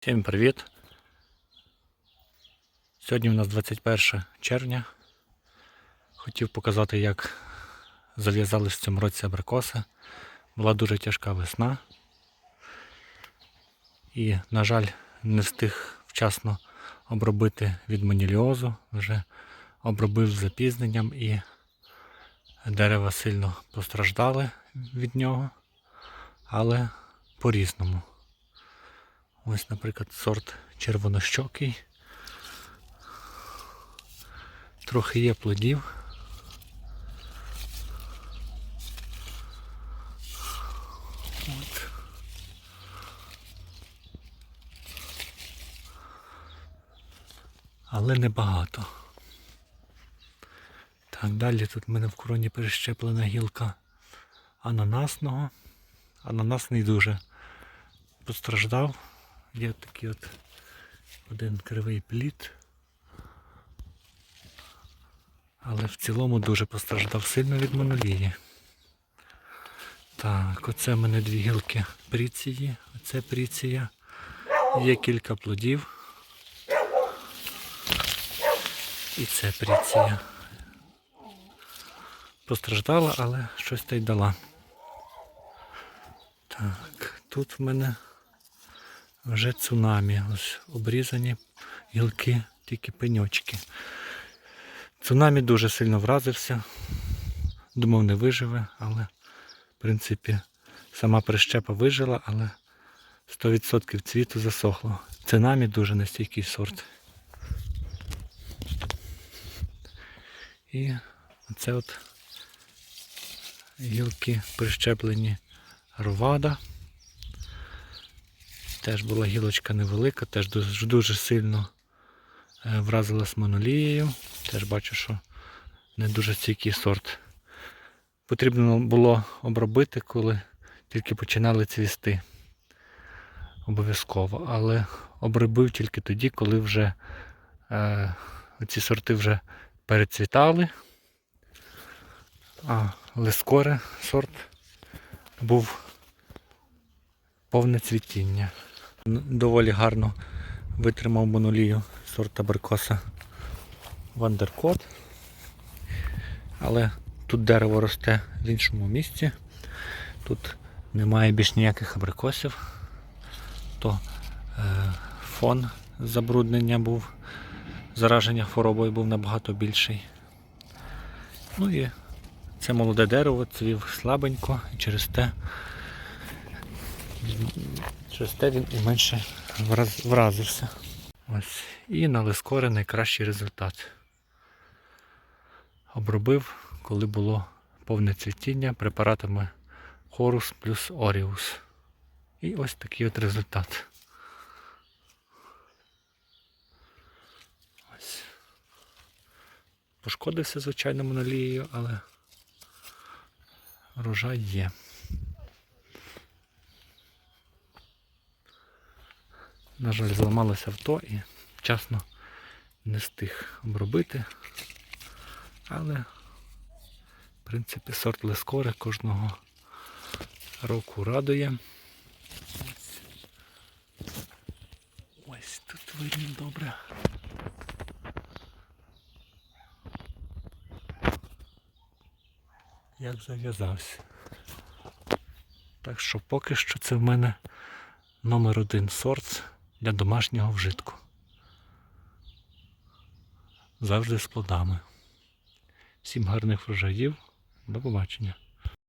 Всім привіт! Сьогодні у нас 21 червня. Хотів показати, як зав'язались в цьому році абрикоси. Була дуже тяжка весна. І, на жаль, не встиг вчасно обробити від маніліозу. Вже обробив запізненням і дерева сильно постраждали від нього, але по-різному. Ось, наприклад, сорт червонощокий. Трохи є плодів. Але небагато. Так, далі тут в мене в короні перещеплена гілка ананасного. Ананасний дуже постраждав. Є такий от один кривий плід. Але в цілому дуже постраждав сильно від монолії. Так, оце в мене дві гілки пріції, оце пріція. Є кілька плодів. І це пріція. Постраждала, але щось та й дала. Так, тут в мене вже цунамі. Ось обрізані гілки, тільки пеньочки. Цунамі дуже сильно вразився. Думав, не виживе, але в принципі сама прищепа вижила, але 100% цвіту засохло. Цунамі дуже нестійкий сорт. І оце от гілки прищеплені ровада. Теж була гілочка невелика, теж дуже, дуже сильно е, вразилась монолією. Теж бачу, що не дуже стійкий сорт. Потрібно було обробити, коли тільки починали цвісти. Обов'язково. Але обробив тільки тоді, коли вже е, ці сорти вже перецвітали. А лискоре сорт був повне цвітіння. Доволі гарно витримав монолію сорт абрикоса Вандеркот. Але тут дерево росте в іншому місці. Тут немає більш ніяких абрикосів. То е, фон забруднення був, зараження хворобою був набагато більший. Ну і це молоде дерево цвів слабенько і через те Через те він і менше враз- вразився. Ось. І на лискори найкращий результат. Обробив, коли було повне цвітіння препаратами Хорус плюс Оріус. І ось такий от результат. Пошкодився, звичайно, монолією, але врожай є. На жаль, зламалося авто і вчасно не встиг обробити. Але, в принципі, сорт лескори кожного року радує. Ось тут видно добре. Як зав'язався. Так що поки що це в мене номер один сорт для домашнього вжитку. Завжди з плодами. Всім гарних врожаїв. До побачення.